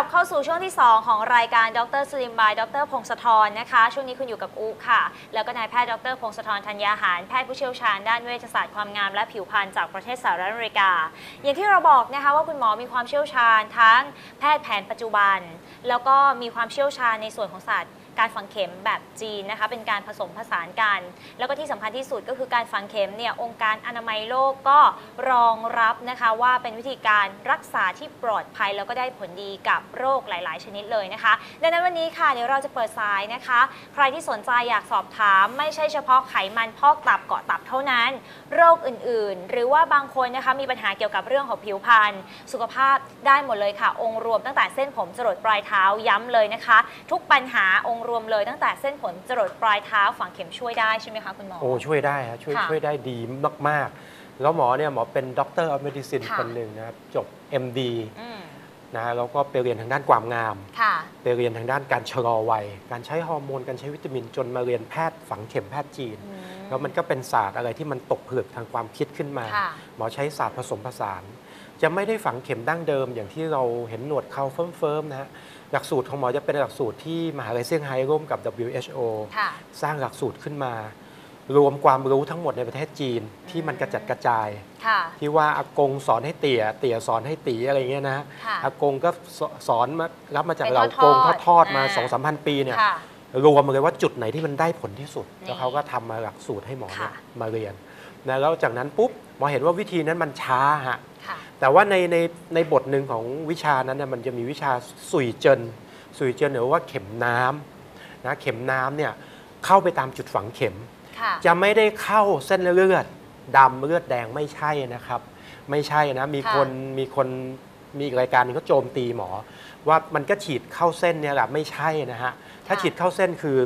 ลับเข้าสู่ช่วงที่ 2 ของรายการดรสลิมบายดรพงศธรนะคะ ช่วงนี้คุณอยู่กับอุค่ะ แล้วก็นายแพทย์ดรพงศธรธัญญาหาร แพทย์ผู้เชี่ยวชาญด้านเวชศาสตร์ความงามและผิวพรรณจากประเทศสหรัฐอเมริกา อย่างที่เราบอกนะคะว่าคุณหมอมีความเชี่ยวชาญทั้งแพทย์แผนปัจจุบัน แล้วก็มีความเชี่ยวชาญในส่วนของศาสตร์ การฝังเข็มแบบจีนนะคะเป็นการผสมผสานกัน แล้วก็ที่สำคัญที่สุดก็คือการฝังเข็มเนี่ยองค์การอนามัยโลกก็รองรับนะคะว่าเป็นวิธีการรักษาที่ปลอดภัยแล้วก็ได้ผลดีกับโรคหลาย ๆ ชนิดเลยนะคะ ดังนั้นวันนี้ค่ะเดี๋ยวเราจะเปิดสายนะคะ ใครที่สนใจอยากสอบถามไม่ใช่เฉพาะไขมันพอกตับเกาะตับเท่านั้น โรคอื่น ๆ หรือว่าบางคนนะคะมีปัญหาเกี่ยวกับเรื่องของผิวพรรณสุขภาพได้หมดเลยค่ะ องค์รวมตั้งแต่เส้นผมจรดปลายเท้าย้ำเลยนะคะ ทุกปัญหาองค์รวมเลยตั้งแต่เส้นผมจรดปลายเท้าฝังเข็มช่วยได้ใช่ไหมคะคุณหมอ โอ้ช่วยได้ฮะช่วยค่ะช่วยได้ดีมากๆ แล้วหมอเนี่ยหมอเป็นด็อกเตอร์ออฟเมดิซินค่ะ คนหนึ่งนะครับจบ MD อืมนะฮะแล้วก็ไปเรียนทางด้านความงาม ค่ะ ไปเรียนทางด้านการชะลอวัย การใช้ฮอร์โมน การใช้วิตามินจนมาเรียนแพทย์ฝังเข็มแพทย์จีน อืม แล้วมันก็เป็นศาสตร์อะไรที่มันตกผลึกทางความคิดขึ้นมา ค่ะ หมอใช้ศาสตร์ผสมผสาน จะไม่ได้ฝังเข็มดั้งเดิมอย่างที่เราเห็นหนวดเขาเฟิร์มๆนะฮะ หลักสูตรของหมอจะเป็นหลักสูตรที่มหาลัยเซี่ยงไฮ้ร่วมกับ WHO ค่ะสร้างหลักสูตรขึ้นมา รวมความรู้ทั้งหมดในประเทศจีนที่มันกระจัดกระจายค่ะที่ว่าอากงสอนให้เตี่ย เตี่ยสอนให้ตีอะไรเงี้ยนะค่ะอากงก็สสอนมารับมาจากเป็นเหล่ากงทอดๆทอดๆมาอ่าสองสามพันปีเนี่ยค่ะรวมมาเลยว่าจุดไหนที่มันได้ผลที่สุดนี่แล้วเขาก็ทำมาหลักสูตรให้หมอเนี่ยค่ะมาเรียน นะแล้วจากนั้นปุ๊บหมอเห็นว่าวิธีนั้นมันช้าฮะค่ะแต่ว่าในในในบทหนึ่งของวิชานั้นเนี่ยมันจะมีวิชาสุยเจินสุยเจินหรือว่าเข็มน้ำนะเข็มน้ำเนี่ยเข้าไปตามจุดฝังเข็มค่ะจะไม่ได้เข้าเส้นเลือดดำเลือดแดงไม่ใช่นะครับ ไม่ใช่นะมีค่ะคนมีคนมีอีกรายการหนึงเขาโจมตีหมอ ว่ามันก็ฉีดเข้าเส้นเนี่ยแหละไม่ใช่นะฮะถ้าฉีดเข้าเส้นคือ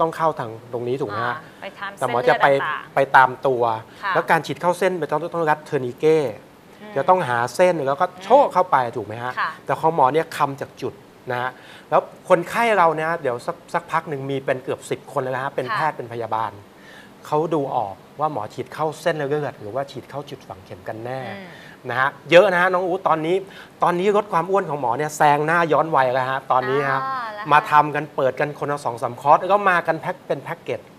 ต้องเข้าทางตรงนี้ถูกไหมอ่าฮะไปทำแต่เส้นหมอเลืจะอดไปต่างไปตามตัวค่ะแล้วการฉีดเข้าเส้นไปต้องต้องรัดเทอร์นิเก้ๆอืมจะต้องหาเส้นแล้วก็โชกเข้าไปถูกไหมฮะค่ะแต่ของหมอเนี่ยคำจากจุดนะฮะแล้วคนไข้เราเนี่ยเดี๋ยวสักสักพักหนึ่งมีเป็นเกือบ 10 คนเลยนะฮะเป็นค่ะแพทย์เป็นพยาบาลเขาดูออกว่าหมอฉีดเข้าเส้นเลือดหรือว่าฉีดเข้าจุดฝังเข็มกันแน่อืมนะฮะเยอะนะฮะน้องอู๋ตอนนี้ ตอนนี้ลดความอ้วนของหมอเนี่ยแซงหน้าย้อนวัยแล้วฮะตอนนี้ฮะอ่าแล้ว มาทำกันเปิดกันคนละสองสามคอร์สแล้วก็มากันแพ็คเป็นแพ็กเกจอืม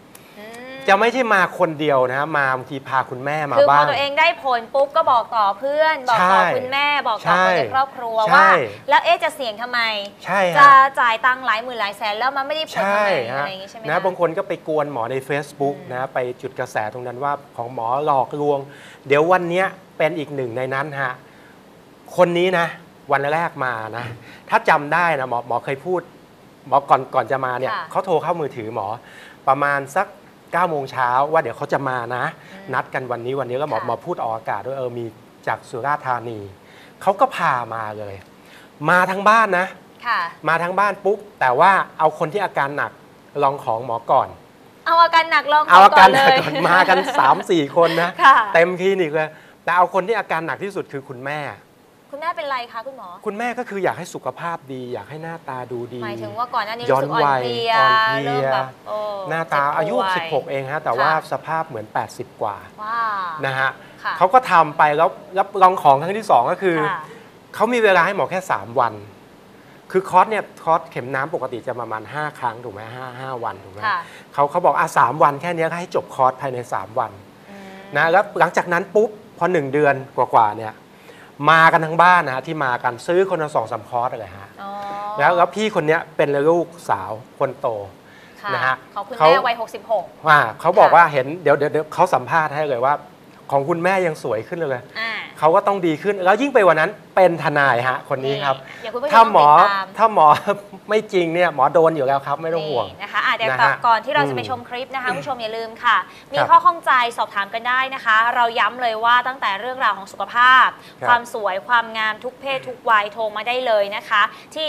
จะไม่ใช่มาคนเดียวนะฮะมาบางทีพาคุณแม่มาคือพบ้าอง ตัวเองได้ผลปุ๊บก็บอกต่อเพื่อน บอกต่อใช่คุณแม่บอกต่อใช่คนในครอบครัวใช่ ว่า แล้วเอ๊ะจะเสี่ยงทำไม ใช่จะฮะ จ่ายตังค์หลายหมื่นหลายแสนแล้วมันไม่ได้ผลทำใช่ไมฮะอะไรอย่างงี้ใช่ไหมนะคะ บางคนก็ไปกวนหมอใน Facebook อืม นะไปจุดกระแสตรงนั้นว่าของหมอหลอกลวง เดี๋ยววันเนี้ยเป็นอีกหนึ่งในนั้นฮะคนนี้นะ วันแรกมานะ ถ้าจำได้นะหมอหมอเคยพูด หมอก่อนก่อนจะมาเนี่ยค่ะ เขาโทรเข้ามือถือหมอประมาณสัก 9โมงเช้าว่าเดี๋ยวเขาจะมานะอืมนัดกันวันนี้วันนี้ก็หมอค่ะหมอพูดออกอากาศด้วยเออมีจากสุราษฎร์ธานีเขาก็พามาเลย มาทั้งบ้านนะค่ะมาทั้งบ้านปุ๊บแต่ว่าเอาคนที่อาการหนักลองของหมอก่อน เอาอาการหนักลองเอาอาการหเลนักยก่อนมากัน 3 4 คนนะค่ะเต็มคลินิกเลยแต่เอาคนที่อาการหนักที่สุดคือคุณแม่ คุณแม่เป็นไรคะคุณหมอ คุณแม่ก็คืออยากให้สุขภาพดี อยากให้หน้าตาดูดีหมายถึงว่าก่อนหน้านี้ย้รู้อนสึกอ่อนวัยเพลียอ่อนเพลียเริ่มแบบโอ้หน้าตาเจ็บป่วอายุ 16 เองฮะแต่ว่าค่ะสภาพเหมือน 80 กว่าว้าวนะฮะค่ะเขาก็ทำไปแล้วแล้วลองของครั้งที่ 2 ก็คือค่ะเขามีเวลาให้หมอแค่ 3 วัน คือคอร์สเนี่ยคอร์สเข็มน้ำปกติจะประมาณ 5 ครั้งถูกไหมห้าห้าวันถูกไหมค่ะเขาเขาบอกอะสามวันแค่เนี้ยก็ให้จบคอร์สภายใน 3 วันอืมนะแล้วหลังจากนั้นปุ๊บพอ1เดือนกว่าๆเนี่ย มากันทั้งบ้านนะฮะที่มากันซื้อคนละสองสามคอร์สเลยฮะอ๋อแล้วแล้วพี่คนเนี้ยเป็นลูกสาวคนโต ค่ะนะฮะของคุณเขา แม่วัย 66 ว่าเขาบอกค่ะว่าเห็นเดี๋ยวเดี๋ยวเดี๋ยวเขาสัมภาษณ์ให้เลยว่า ของคุณแม่ยังสวยขึ้นเลย อ่า เขาก็ต้องดีขึ้นแล้วยิ่งไปกว่านั้น เป็นทนายฮะคนนี้ครับ เดี๋ยวคุณผู้ชมถ้าหมอต้องติดตามถ้าหมอ ไม่จริงเนี่ยหมอโดนอยู่แล้วครับ ไม่ต้องห่วง นี่นะคะอะเดี๋ยวนะฮะก่อนที่เราจะไปอืมชมคลิปนะคะผู้ชมอย่าลืมค่ะ มีครับข้อข้องใจสอบถามกันได้นะคะ เราย้ำเลยว่าตั้งแต่เรื่องราวของสุขภาพ ครับ ความสวยความงามทุกเพศทุกวัยโทรมาได้เลยนะคะ ที่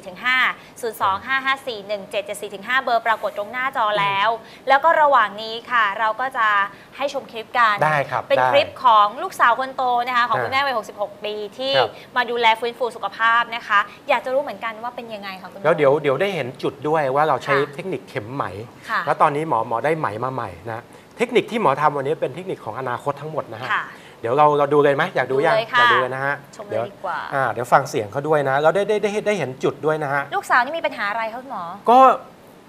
025541774ถึง5 025541774ถึง5เบอร์ปรากฏตรงหน้าจอแล้ว แล้วก็ระหว่างนี้ค่ะ เราก็จะให้ชมคลิปกัน ได้ครับเป็นได้ คลิปของลูกสาวคนโตนะคะของอ่าคุณแม่วัย 66 ปีที่ครับ มาดูแลฟื้นฟูสุขภาพนะคะ อยากจะรู้เหมือนกันว่าเป็นยังไงคะคุณหมอ แล้วเดี๋ยวเดี๋ยวได้เห็นจุดด้วยว่าเราใช้ค่ะ เทคนิคเข็มไหม ค่ะแล้วตอนนี้หมอหมอได้ไหมมาใหม่นะ เทคนิคที่หมอทำวันนี้เป็นเทคนิคของอนาคตทั้งหมดนะฮะ ค่ะ เดี๋ยวเราเราดูเลยไหมอยากดูยังดูเลยค่ะ อยากดูเลยนะฮะชมเลเดี๋ยวยดีกว่า อ่าเดี๋ยวฟังเสียงเขาด้วยนะเราได้ได้ได้ได้เห็นจุดด้วยนะฮะ ลูกสาวนี่มีปัญหาอะไรคะคุณหมอ ก็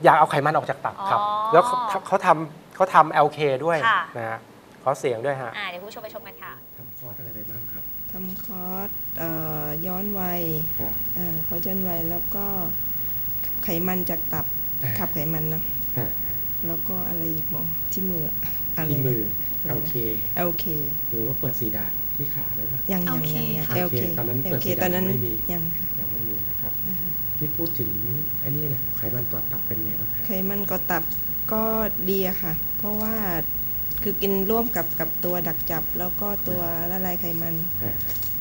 อยากเอาไขมันออกจากตับครับ อ๋อแล้วเขาเขาทำเขาทำ LK ด้วยค่ะ นะฮะขอเสียงด้วยฮะ อ่าเดี๋ยวคุณผู้ชมไปชมกันค่ะ ทำคอร์สอะไรไปบ้างครับ ทำคอร์สเอ่อย้อนวัยครับอ่าคอร์สย้อนวัยแล้วก็ไขมันจากตับอ่า ขับไขมันเนาะฮะแล้วก็อะไรอีกหมอที่มืออะไรที่มือนะ LK โอเคหรือว่าเปิดสีดาษที่ขาได้ปะ ยังยังโอเคยังยังค่ะโอเคตอนนั้นเปิดโอเคสีดำตอนนั้นไม่มี ยังค่ะยังไม่มีนะครับ อ่า ที่พูดถึงไอ้นี่นะไขมันก่อนตับเป็นไงบ้างครับไขมันก็ตับก็ดีอะค่ะ เพราะว่า คือกินร่วมกับกับตัวดักจับ แล้วก็ตัวละลายไขมันฮะ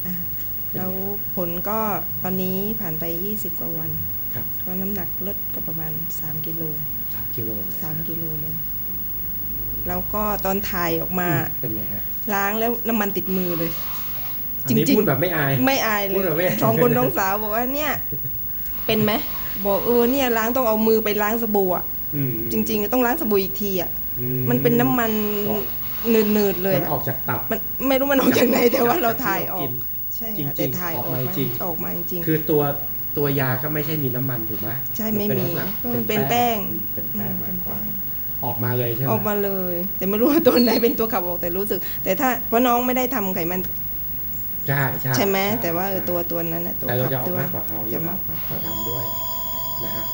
อ่าแล้วผลก็ตอนนี้ผ่านไป 20 กว่าวันครับก็น้ำหนักลดก็ประมาณ 3 กิโลสามกิโลเลย3กิโลเลย แล้วก็ตอนถ่ายออกมาอืเป็นไงฮะล้างแล้วน้ำมันติดมือเลยอันนี้จริงๆพูดแบบไม่อาย ไม่อายเลพูดแบบไม่ยอายสองคนน้องสาวบอกว่าเนี่ย เป็นไหมบอกเออเนี่ยล้างต้องเอามือไปล้างสบู่อะอืมจริง ๆ ต้องล้างสบู่อีกทีอะอื มันเป็นน้ำมันก็หนืดๆเลยมันอะออกจากตับมันไม่รู้มันออกจากไหนแต่ว่าเราถ่ายออกิกนใช่จริงค่ะๆแต่ถ่ายออออกกมามาจริงออกมาจริงคือตัวตัวยาก็ไม่ใช่มีน้ำมันถูกไหมใช่ไม่นเป็นมีลักษณะมันเป็นแป้งอืมเป็นแป้งอืมมากกว่าเป็นแป้งออกมาเลยใช่ไหมออกมาเลย แต่ไม่รู้ว่าตัวไหนเป็นตัวขับออกแต่รู้สึก แต่ถ้าเพราะน้องไม่ได้ทำไขมันใช่ใช่ใช่ไหมใช่แต่ว่าเออใช่ตัวตัวนั้นนะตัวแต่เราขับจะออกตัวมากกว่าเขาอยู่จะแล้มาวกกว่าเราทำด้วยนะฮะ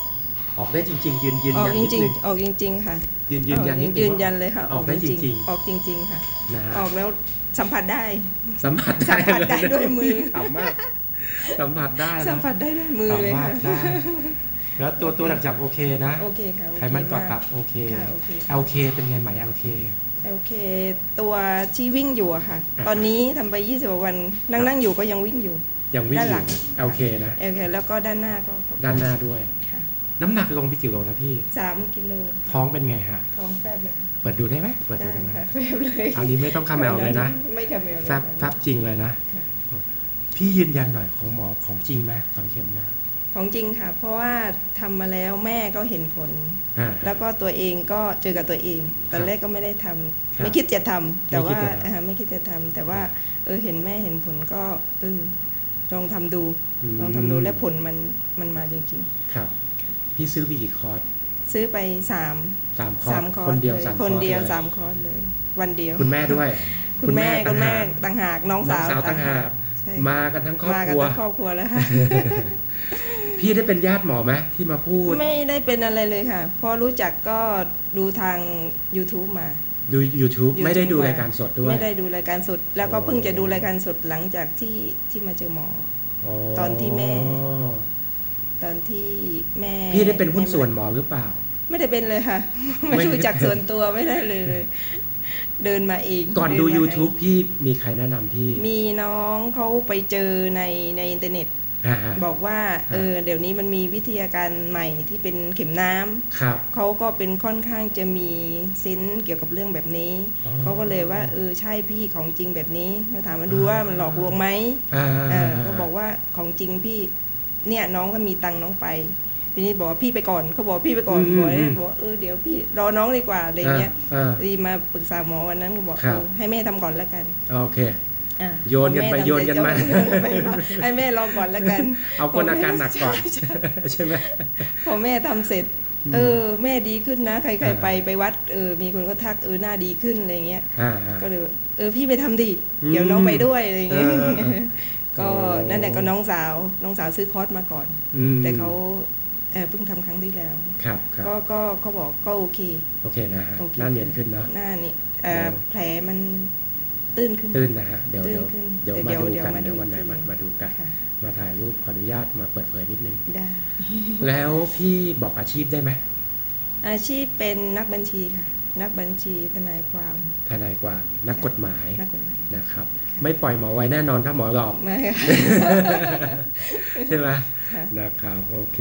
ออกได้จริง ๆ ยืนยืนออกยันจนิดริงนึงๆออกจริง ๆ ค่ะยืนยืนยันนิดออกนึงยืนว่ายันเลยค่ะออกได้จริง ๆ ออกจริง ๆ ค่ะ ๆ นะฮะออกแล้วสัมผัสได้ สัมผัสได้สัมผัสได้ด้วยมือ ขำมากสัมผัสได้นะสัมผัสได้ด้วยมือเลยสัมผัค่ะสได้แล้วตัวตัวดักจับโอเคนะ โอเคค่ะโอเคไขมันก่อากตับโอเค ค่ะโอเค LK เป็นไงไหม LK โอเค ตัวที่วิ่งอยู่อะค่ะ อ่า ตอนนี้ทำไป 20กว่าวันนั่งนั่งอยู่ก็ยังวิ่งอยู่ยังวิ่งด้านอหลัยู่ ง LK นะ โอเคแล้วก็ด้านหน้าก็ด้านหน้าด้วยค่ะ น้ำหนักลงไปกี่โลนะพี่ สามกิโลท้องเป็นไงฮะ ท้องแฟบเลยค่ะเปิดดูได้ไหมเปิดดูได้ได้ไหมค่ะแฟบเลยอันนี้ไม่ต้องคาแมวเลยนะ ไม่คาเมลเลยแฟบแฟบจริงเลยนะ ค่ะ พี่ยืนยันหน่อยของหมอของจริงไหมฝังเข็มหน้าของจริงค่ะ เพราะว่าทำมาแล้วแม่ก็เห็นผล อ่า แล้วก็ตัวเองก็เจอกับตัวเอง ตอนแรกก็ไม่ได้ทำครับไม่คิดจะทำแต่ไม่คิดว่าจะทำอ่าไม่คิดจะทำแต่ว่า ครับเออเห็นแม่เห็นผลก็เออลองทำดู อืม ลองทำดูและผลมันมันมาจริง ครับ พี่ซื้อไปกี่คอร์สๆซื้อไปสามสามคอร์สาสมคอร์สคนเดียวลสามคนเดียวอร์สลสามคอร์สเลย วันเดียว คุณแม่ด้วย คุณแม่คุณแม่ต่างหากต่างหากน้องน้องสาวสาวต่างหากใช่มากันทั้งครอบมาคกันรัวทั้งครอบครัวแล้วค่ะพี่ได้เป็นญาติหมอไหมที่มาพูด ไม่ได้เป็นอะไรเลยค่ะเพราะรู้จักก็ดูทาง YouTube มา ดู YouTube YouTube ไม่ได้ดูมรายการสดด้วย ไม่ได้ดูรายการสด แล้วก็โอ้เพิ่งจะดูรายการสดหลังจากที่ที่มาเจอหมอ ตอนที่แม่ ตอนที่แม่พี่ได้เป็นหุ้นส่วนแม่หมอหรือเปล่า ไม่ได้เป็นเลยค่ะ ไม่ไม่ได้รู้จักส่วนตัวไม่ได้เลยเลย เดินมาเองก่อนเดูมา YouTube เองพี่มีใครแนะนำพี่ มีน้องเขาไปเจอในในอินเทอร์เน็ตอ่าฮะบอกว่าเออเดี๋ยวนี้มันมีวิทยาการใหม่ที่เป็นเข็มน้ำครับเขาก็เป็นค่อนข้างจะมีเซนส์เกี่ยวกับเรื่องแบบนี้อ๋อเขาก็เลยว่าเออใช่พี่ของจริงแบบนี้ก็ถามมาดูว่ามันหลอกลวงไหมอ่าเออก็บอกว่าของจริงพี่ เนี่ยน้องถ้ามีตังค์น้องไป ทีนี้บอกว่าพี่ไปก่อนเขาบอกพี่ไปก่อนบอกว่าบอกว่าเออเดี๋ยวพี่รอน้องดีกว่าอะไรเงี้ยอ่าดีมาปรึกษาหมอวันนั้นก็บอกครับเออให้แม่ทำก่อนแล้วกันอ่าโอเคอะโยนกันไปพอแทำโยนกันมาเสร็จโยนไปมาให้แม่ลองก่อนแล้วกัน เอาคนอาการหนักก่อนใช่ใช่ใช่ไหมพอแม่ทำเสร็จ เออ แม่ดีขึ้นนะ ใครอ่าๆไปไปวัดเออมีคนก็ทักเออหน้าดีขึ้นอะไรเงี้ยอ่าฮะก็เลยว่าเออพี่ไปทำดิอืมเดี๋ยวน้องไปด้วยอะไรเงี้ย เออเออเออก็โอ้นั่นแหละก็น้องสาวน้องสาวซื้อคอร์สมาก่อนอืมแต่เขาเออเพิ่งทำครั้งที่แล้วครับครับก็ก็เขาบอกก็โอเค โอเคนะฮะโอเคหน้าเนียนขึ้นเนาะหน้านี่เอ่อเดี๋ยวแผลมันตื้นขึ้นตื้นนะฮะเดี๋ยวตื้เดี๋นยวขึ้นเดี๋ยวแต่มาเดี๋ยวดูเดี๋ยวกันมาดูเดี๋ยววันไหนอีกทีมามาดูกันค่ะมาถ่ายรูปขออนุญาตมาเปิดเผยนิดนึงได้แล้วพี่บอกอาชีพได้ไหมอาชีพเป็นนักบัญชีค่ะ นักบัญชีทนายความทนายความนักกฎหมายนักกฎหมายนะครับ ไม่ปล่อยหมอไว้แน่นอนถ้าหมอหลอกไม่ค่ะใช่ไหมค่ะนะครับโอเค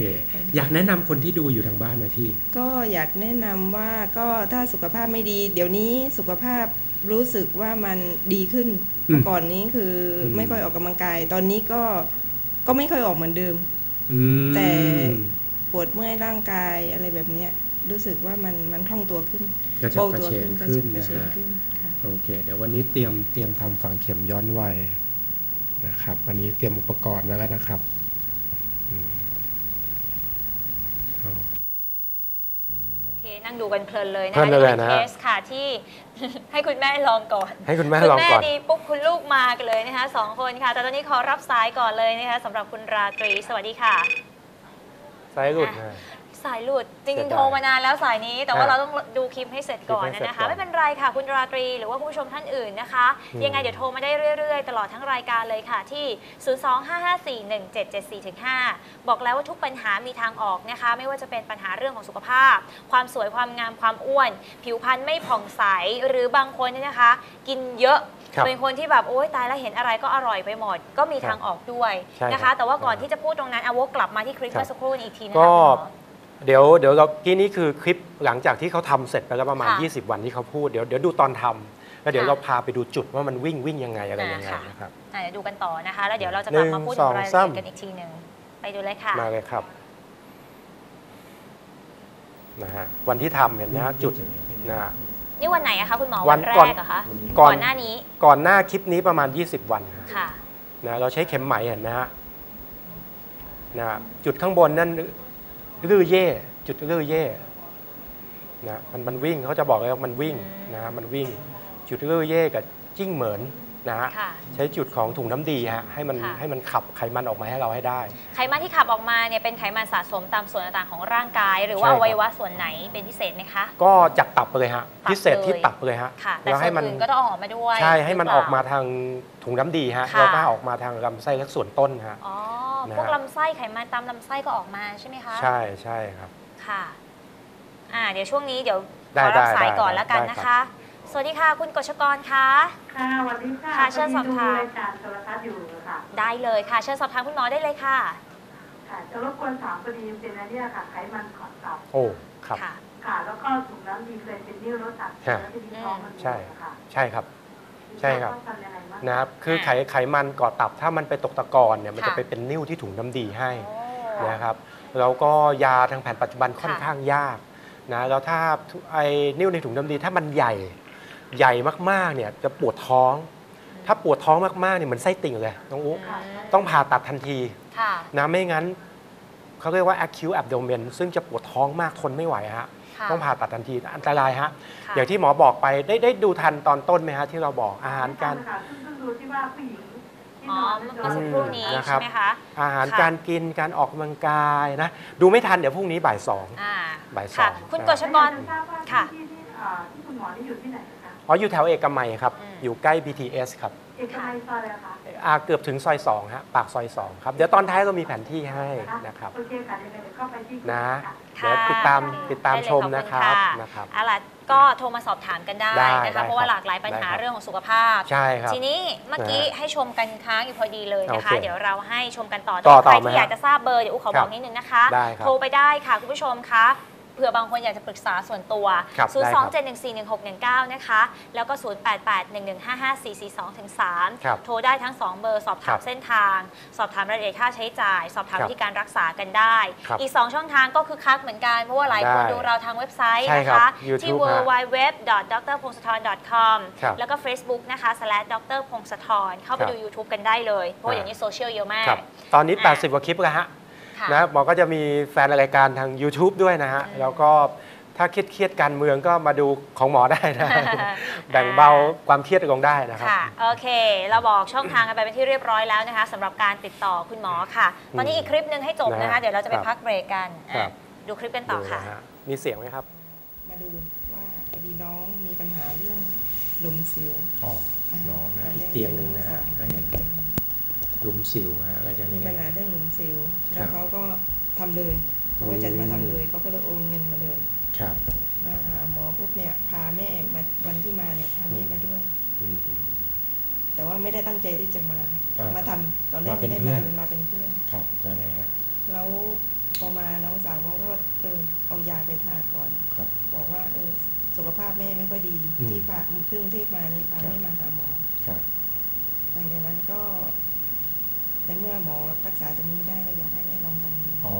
อยากแนะนำคนที่ดูอยู่ทางบ้านไหมพี่ ก็อยากแนะนำว่าก็ถ้าสุขภาพไม่ดี เดี๋ยวนี้สุขภาพรู้สึกว่ามันดีขึ้นอืมเมื่อก่อนนี้คืออมไม่ค่อยออกกำลังกาย ตอนนี้ก็ก็ไม่ค่อยออกเหมือนเดิมอืมแต่ปวดเมื่อยร่างกายอะไรแบบเนี้ยรู้สึกว่ามันมันคล่องตัวขึ้นกระฉับเบากระตัวเฉงขึ้นกระขึ้ฉันบกระนะเฉงฮะขึ้นค่ะ โอเค เดี๋ยววันนี้เตรียมเตรียมทำฝังเข็มย้อนวัยนะครับ วันนี้เตรียมอุปกรณ์ไว้แล้วนะครับอืมโอเค นั่งดูกันเพลินเลยนะเพลิคะนเลยนะนี่เป็นเคสค่ะที่ ให้คุณแม่ลองก่อน ให้คุณแม่คุณลองแม่ก่อนดีปุ๊บคุณลูกมากันเลยนะคะสองคนค่ะ แต่ตอนนี้ขอรับสายก่อนเลยนะคะสำหรับคุณราตรีสวัสดีค่ะ สายหลุดนะ สายหลุดจเสีริยงดายๆโทรมานานแล้วสายนี้ แต่ว่าอะเราต้องดูคลิปให้เสร็จก่อนคลิปให้เสร็จนะก่อคะนไม่เป็นไรค่ะคุณราตรีหรือว่าคุณผู้ชมท่านอื่นนะคะอืมยังไงเดี๋ยวโทรมาได้เรื่อยๆ ตลอดทั้งรายการเลยค่ะที่ 025541774-5 บอกแล้วว่าทุกปัญหามีทางออกนะคะ ไม่ว่าจะเป็นปัญหาเรื่องของสุขภาพ ความสวยความงามความอ้วน ผิวพรรณไม่ผ่องใสหรือบางคนเนี่ยนะคะ กินเยอะครับเป็นคนที่แบบโอ๊ยตายแล้วเห็นอะไรก็อร่อยไปหมด ก็มีทางออกด้วยใช่นะครัคะบแต่ว่าก่อนที่จะพูดตรงนั้นเอาวกกลับมาที่คลิปครับเมื่อสักครู่นี้อีกทีนึงก็ค่ะคุณหมอ เดี๋ยวเดี๋ยวเรากี้นี้คือคลิปหลังจากที่เขาทำเสร็จไปแล้วประมาณ ค่ะ20 วันที่เขาพูดเดี๋ยวเดี๋ยวดูตอนทำแล้วเดี๋ยวค่ะ เราพาไปดูจุดว่ามันวิ่งวิ่งยังไงอะไรยังไงอ่าค่ะนะครับ อะเดี๋ยวดูกันต่อนะคะ แล้วเดี๋ยวเราจะกลับมาพูดถึงรายละเอียดกันอีกทีหนึ่งไปดูเลยค่ะ มาเลยครับนะฮะวันที่ทำเห็นนะฮะจุดนะฮะ นี่วันไหนอะคะคุณหมอวัวันนแรก่อน กเหรอคะก่อน หน้านี้ก่อนหน้าคลิปนี้ประมาณ 20 วันนะค่ะ นะเราใช้เข็มไหมเห็นไหมฮะนะฮะจุดข้างบนนั่น รื้อเย่จุดรื้อเย่นะมันมันวิ่งเขาจะบอกเลยว่ามันวิ่งนะมันวิ่ง จุดรื้อเย่กับจิ้งเหมือน นะฮะค่ะ ใช้จุดของถุงน้ำดีฮะให้มันค่ะ ให้มันขับไขมันออกมาให้เราให้ได้ ไขมันที่ขับออกมาเนี่ยเป็นไขมันสะสมตามส่วนต่างๆของร่างกาย หรือว่าใช่อครับ วัยวะส่วนไหนเป็นพิเศษไหมคะ ก็จากตับเลยฮะตับพิเศษที่เลย ตับเลยฮะค่ะ แต่แล้วส่ให้วนมันอื่นก็ต้องเอาออกมาด้วยใช่ให้มันรือเปอกล่มาทางถุงน้ำดีฮะค่ะ แล้วก็ออกมาทางลำไส้และส่วนต้นฮะ อ๋อนะฮะ พวกลำไส้ไขมันตามลำไส้ก็ออกมาใช่ไหมคะใช่ใช่ครับ ค่ะ อ่า เดี๋ยวช่วงนี้เดี๋ยวได้ขอรับได้สายได้ก่อนได้แล้วกันได้นะครัคะบ สวัสดีค่ะ คุณกฤษกรคะค่ะสวัสดีค่ะค่ะเชิญสอบถามพดีดูรายการโทรทัศน์อยู่ค่ะ ได้เลยค่ะ เชิญสอบถามคุณหมอได้เลยค่ะ ค่ะ จะรบกวนถามพอดีเป็นอะไรเนี่ยค่ะไขมันขอดตับโอ้ครับค่ะ ค่ะ แล้วก็ถุงน้ำดีเคยเป็นนิ้วรถตัดฮะแล้วทีนี้ท้องมันบวมใช่อะค่ะใช่ครับ ใช่ครับต้องทำยังไงบ้างนะครับคือไขไขมันก่อตับถ้ามันไปตกตะกอนเนี่ยมันค่ะจะไปเป็นนิ่วที่ถุงน้ำดีให้โอ้นะครับแล้วก็ยาทางแผนปัจจุบันค่อนค่ะข้างยากนะแล้วถ้าไอ้นิ่วในถุงน้ำดีถ้ามันใหญ่ ใหญ่มากๆเนี่ยจะปวดท้อง ถ้าปวดท้องมากๆเนี่ยเหมือนไส้ติ่งเลยน้องอุ๊ค่ะ ต้องผ่าตัดทันทีค่ะ นะไม่งั้นเขาเรียกว่า acute abdomen ซึ่งจะปวดท้องมากทนไม่ไหวฮะค่ะต้องผ่าตัดทันทีอันตรายฮะค่ะอย่างที่หมอบอกไปได้ได้ดูทันตอนต้นไหมฮะที่เราบอกอาหารการ ค่ะซึ่งซึ่งดูที่ว่าผู้หญิงที่อ๋อนอนเมื่อสักครู่นี้นะครัใช่บ ไหมคะ อาหารค่ะ การกินการออกกำลังกายนะดูไม่ทันเดี๋ยวพรุ่งนี้บ่ายสอง อ่าบ่ายสองค่ะ คุณนะกฤษกร ทราบว่าค่ะ ที่ที่เอ่อที่คุณหมอที่อยู่ที่ไหนคะ อ๋ออยู่แถวเอกมัยครับ อืม อยู่ใกล้ BTS ครับเอกมัยซอยอะไรคะอ่าเกือบถึงซอย2ฮะปากซอย2ครับเดี๋ยวตอนท้ายก็มีแผนที่ให้นะครับ โอเคค่ะเดี๋ยวเดี๋ยวเข้าไปที่นะ ค่ะเดี๋ยวติดตามค่ะติดตามได้เลยชมขอบนะณครับนะครับ เอาล่ะก็โทรมาสอบถามกันได้ได้นะได้คะเพราะว่าครับหลากหลายปัญหาได้ครับ เรื่องของสุขภาพ ใช่ครับ ทีนี้เมื่อกี้นะฮะให้ชมกันค้างอยู่พอดีเลยนะคะ โอเคเดี๋ยวเราให้ชมกันต่อต่อใครต่อไหมที่อยากฮะจะทราบเบอร์เดี๋ยวอุ๊ขอครับบอกนิดนึงนะคะ ได้ครับโทรไปได้ค่ะคุณผู้ชมคะ เผื่อบางคนอยากจะปรึกษาส่วนตัว ครับ0ได้2ครับ7 1 4 1 6 1 9 นะคะ แล้วก็ 0 8 8 1 1 5 5 4 4 2ถึงครับ3โทรได้ทั้ง 2 เบอร์สอบครัถามบเส้นทาง สอบถามรายละเอียดค่าใช้จ่าย สอบถามครับวิธีการรักษากันได้ ครับอีก 2 ช่องทางก็คือคักเหมือนกัน เพราะว่าหลายคนได้ดูเราทางเว็บไซต์ใช่นะครัคะบ YouTube ที่ ฮะ www.drpongsathorn.com ครับแล้วก็ Facebook นะคะ slash ดรพงศธรเข้าไปครับ ดู YouTube กันได้เลย เพราะว่าอ่าอย่างนี้โซเชียลเยอะมาก ครับ ตอนนี้ อะ 80 กว่าคลิปแล้วฮะ ค่ะ นะหมอก็จะมีแฟนรายการทาง YouTube ด้วยนะฮะอืมแล้วก็ถ้าเครียดเครียดๆการเมืองก็มาดูของหมอได้นะ แบ่งเบาความเครียดลงได้นะครับ ค่ะ โอเค เราบอกช่องทางกันไปเป็นที่เรียบร้อยแล้วนะคะสำหรับการติดต่อคุณหมอค่ะ ตอนนี้อีกคลิปหนึ่งให้จบนะนะคะฮะเดี๋ยวเราจะไปครับพักเบรกกันครัอะบดูคลิปกันต่อค่ะดูนฮมีเสียงไหมครับ มาดูว่าพอดีน้องมีปัญหาเรื่องหลุมสิวอ๋อน้องนะอีกเตียงหนึ่งนะฮะถ้าเห็น หลุมสิวฮะอะไรจะมีนี้ปัญหาเรื่องหลุมสิวครัแล้วบเขาก็ทำเลยเขาก็จัดมาทำเลยอืมเขาก็เลยโอนเงินมาเลยครับมาหาหมอปุ๊บเนี่ย พาแม่มาวันที่มาเนี่ยพาแม่มาด้วยอืมอืมแต่ว่าไม่ได้ตั้งใจที่จะมาอ่ามมาทำตอนแรกมาเป็ไม่นได้เพื่มาอนทำมาเป็นเพื่อนครับแล้วไงฮะแล้วพอมาน้องสาวเขาก็เออเอายาไปทาก่อนครับ บอกว่า เออ สุขภาพแม่ไม่ค่อยดีอืมที่พาขึ้นกรุงเทพมานี่พาครับแม่มาหาหมอครับหลังจากนั้นก็ ในเมื่อหมอรักษาตรงนี้ได้ก็อยากให้แม่ลองทำดูอ๋อ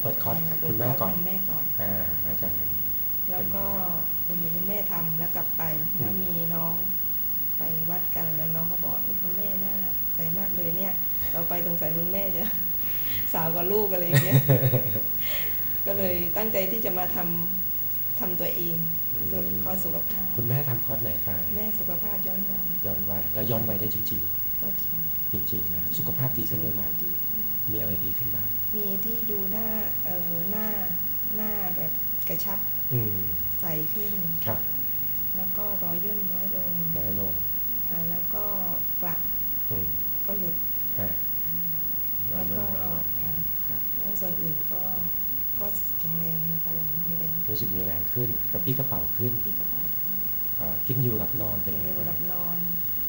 เปิดคอร์สเปิดคุณแม่ก่อนคร์สคุณแม่ก่อนอ่าแล้วจากนั้นพแล้วก็มีคุณแม่ทำแล้วกลับไปแล้วมีน้องไปวัดกันแล้วน้องก็บอกเออคุณแม่หน้าใสมากเลยเนี่ยต่อไปสงสัยคุณแม่จะสาวกับลูกอะไรอย่างเงี้ยก็เลยตั้งใจที่จะมาทำทำตัวเองอืมส่วนข้อสุขภาพ คุณแม่ทำคอร์สไหนไปแม่สุขภาพย้อนวัยย้อนวัยแล้วย้อนวัยได้จริงก็ทิ้งๆ จริงๆนะสุขภาพดีขึ้นด้วยไหมดีมีอะไรดีขึ้นบ้างมีที่ดูหน้าเออหน้าหน้าแบบกระชับอืมใสขึ้นครับ แล้วก็รอยย่นน้อยลงน้อยลงอ่าแล้วก็กระอืมก็หลุดอ่าน้อยลงแล้วก็น้อยลงครับแล้วส่วนอื่นก็ก็แข็งแรงมีพลังมีแรงรู้สึกมีแรงขึ้นกระปี้กระเป๋าขึ้นที่กระเป๋าอ่ากินอยู่กับนอนเป็นเป็นไงอยู่บ้ากับงนอน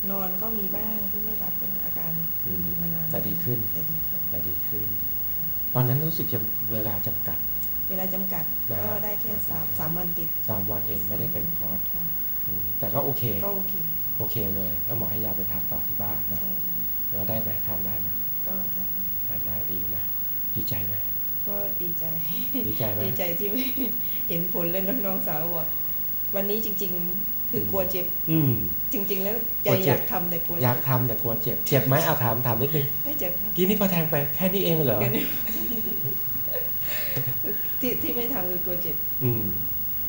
นอนก็มีบ้างที่ไม่หลับเป็นอาการอืมมีมานานแต่ดีขึ้นแต่ดีขึ้นแต่ดีขึ้น ตอนนั้นรู้สึกจะเวลาจำกัด เวลาจำกัดนะก็ได้แค่สามสามวันติดสามวันเองไม่ได้เต็มคอร์สค่ะอืมแต่ก็โอเคก็โอเคโอเคเลยแล้วหมอให้ยาไปทานต่อที่บ้านนะใช่ค่ะแล้วได้ไหมทานได้ไหมก็ทำได้ทานได้ดีนะดีใจไหมก็ดีใจ ดีใจไหมดีใจที่เห็นผลแล้วน้องๆสาวบอกวันนี้จริง ๆ คืออมกลัวเจ็บ อืม จริง ๆ แล้วใจกลัวเจ็อบ ยากทำแต่กลัวอเจ็ยากบทำแต่กลัวเจ็บ เจ็บไหมเอาถามถามนิดนึงไม่เจ็บครับกี้นี่พอแทงไปแค่นี้เองเหรอแค่นี้ที่ที่ไม่ทำคือกลัวเจ็บ อืม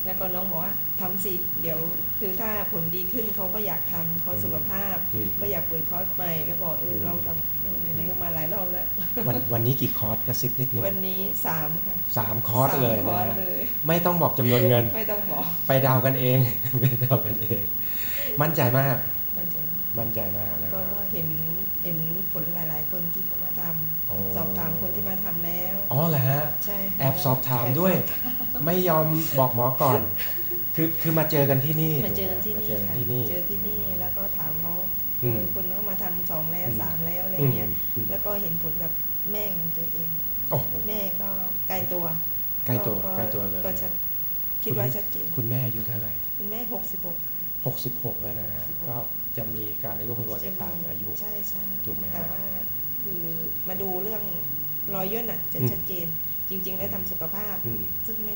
แล้วก็น้องบอกว่าทำสิเดี๋ยวคือถ้าผลดีขึ้นเขาก็อยากทำคอร์สสุขภาพ อืม ก็อยากเปิดคอร์สใหม่ก็บอกเออมเราทำไหนๆก็มาหลายรอบแล้ว วันวันนี้กี่คอร์สกระซิบนิดนึงวันนี้สามค่ะสามคอร์สสามเลยคอร์สนะเลย ไม่ต้องบอกจำนวนเงิน ไม่ต้องบอก ไปเดาวกันเอง ไปเดาวกันเอง มั่นใจมาก มันจะมั่นใจมากนะคก็รับก็เห็นเห็นผลหลาย ๆ คนที่เขามาทโอ้ำสอบถามคนที่มาทำแล้ว อ๋อเหรอฮะใช่ค่ะแอบสอบถามด้วย ไม่ยอมบอกหมอก่อน คือคือมาเจอกันที่นี่มาเจอถูกไหที่มานี่เจอกันที่นี่ค่ะเจอที่นี่แล้วก็ถามเขาอืมเออคนเขามาทำสองแล้วอืมสามแล้วอะไรเงี้ยอืมแล้วก็เห็นผลกับแม่ของตัวเองโอ้โหแม่ก็ใกล้ตัวใกล้ตัวก็ใกล้ตัวเลยก็ชัดคิดว่าชัดเจนคุณแม่อายุเท่าไหร่คุณแม่หกสิบหกหกสิบหกแล้วนะฮะ66ก็ จะมีการในโรคหัวใจตามอายุใช่ใช่ถูกไหมฮะแต่ว่าคือมาดูเรื่องรอยย่นอะจะอืมชัดเจน จริง ๆ แล้วทำสุขภาพอืมซึ่งไม่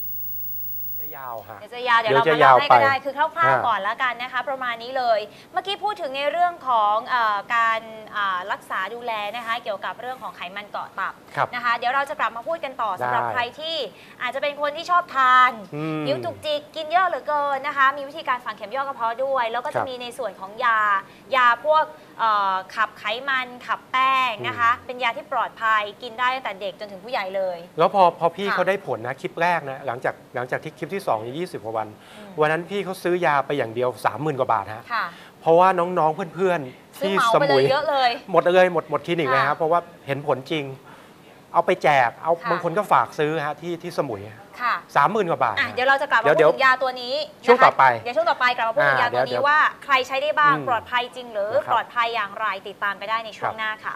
จะยาวฮะ เดี๋ยวจะยาวเดี๋ยวเดี๋เรายวจะมาเล่าให้ยาวไปก็ได้คือคร่าวอ่าๆก่อนแล้วกันนะคะประมาณนี้เลย เมื่อกี้พูดถึงในเรื่องของเออการอ่ารักษาดูแลนะคะ เกี่ยวกับเรื่องของไขมันเกาะตับครับนะคะ เดี๋ยวเราจะกลับมาพูดกันต่อสำหรับได้ใครที่อาจจะเป็นคนที่ชอบทานอืมนิ้วจุกจิกกินเยอะเหลือเกินนะคะ มีวิธีการฝังเข็มย่อกระเพาะด้วย แล้วก็คจะรับมีในส่วนของยายาพวก เอ่อขับไขมันขับแป้งนะคะ เป็นยาที่ปลอดภัยกินได้ตั้งแต่เด็กจนถึงผู้ใหญ่เลย แล้วพอพอพี่ค่ะเขาได้ผลนะคลิปแรกนะหลังจากหลังจากที่คลิปที่2องยี่สิบกว่าวัน อืม วันนั้นพี่เขาซื้อยาไปอย่างเดียว 30,000 กว่าบาทฮะค่ะ เพราะว่าน้องๆเพื่อนๆซื้อที่เหมาสไปเลมุยย เยอะเลย หมดเลยหมดหมดคลินิกเลยค่ะครับเพราะว่าเห็นผลจริง เอาไปแจกเอาค่ะ บางคนก็ฝากซื้อฮะที่ที่สมุย ค่ะสามหมื่นกว่าบาท อะฮะเดี๋ยวเราจะกลับมาเดี๋พูยวดถึงยาตัวนี้ช่วงนะคะต่อไปเดี๋ยวช่วงต่อไปกลับมาพูดถึงอ่ายาตัวเดี๋นี้ยวว่าใครใช้ได้บ้างอืมปลอดภัยจริงหรือนะครับปลอดภัยอย่างไรติดตามไปได้ในช่วคงรับหน้าค่ะ